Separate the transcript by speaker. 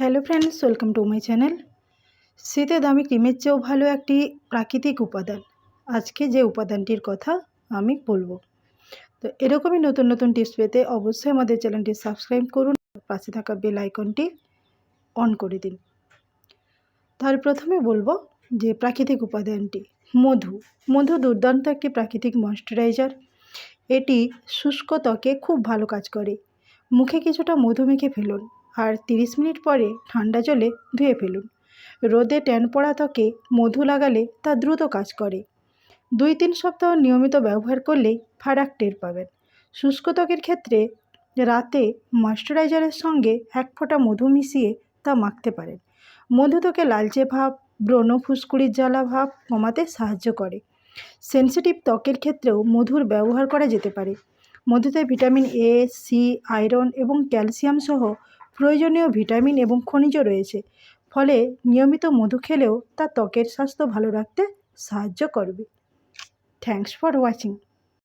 Speaker 1: Hello friends, welcome to my channel. শীতে দামি ক্রিমের চেয়েও ভালো একটি প্রাকৃতিক উপাদান। আজকে যে উপাদানটির কথা আমি বলব। তো এরকমই নতুন নতুন টিপস পেতে অবশ্যই আমাদের চ্যানেলটি সাবস্ক্রাইব করুন পাশে থাকা বেল আইকনটি অন করে দিন। তার প্রথমে বলব যে প্রাকৃতিক উপাদানটি মধু। মধু দুর্দান্ত একটি প্রাকৃতিক ময়শ্চারাইজার। এটি শুষ্ক ত্বকে খুব ভালো কাজ করে। মুখে কিছুটা মধু মেখে ফেলুন। আর তিরিশ মিনিট পরে ঠান্ডা জলে ধুয়ে ফেলুন। রোদে ট্যান পড়া ত্বকে মধু লাগালে তা দ্রুত কাজ করে। দুই তিন সপ্তাহ নিয়মিত ব্যবহার করলেই ফারাক টের পাবেন। শুষ্ক ত্বকের ক্ষেত্রে রাতে ময়শ্চারাইজারের সঙ্গে এক ফোঁটা মধু মিশিয়ে তা মাখতে পারেন। মধু ত্বকে লালচে ভাব, ব্রণ ফুসকুড়ির জ্বালা ভাব কমাতে সাহায্য করে। সেন্সিটিভ ত্বকের ক্ষেত্রেও মধুর ব্যবহার করা যেতে পারে। মধুতে ভিটামিন এ, সি, আয়রন এবং ক্যালসিয়াম সহ প্রয়োজনীয় ভিটামিন এবং খনিজ রয়েছে। ফলে নিয়মিত মধু খেলেও তা ত্বকের স্বাস্থ্য ভালো রাখতে সাহায্য করবে। Thanks for watching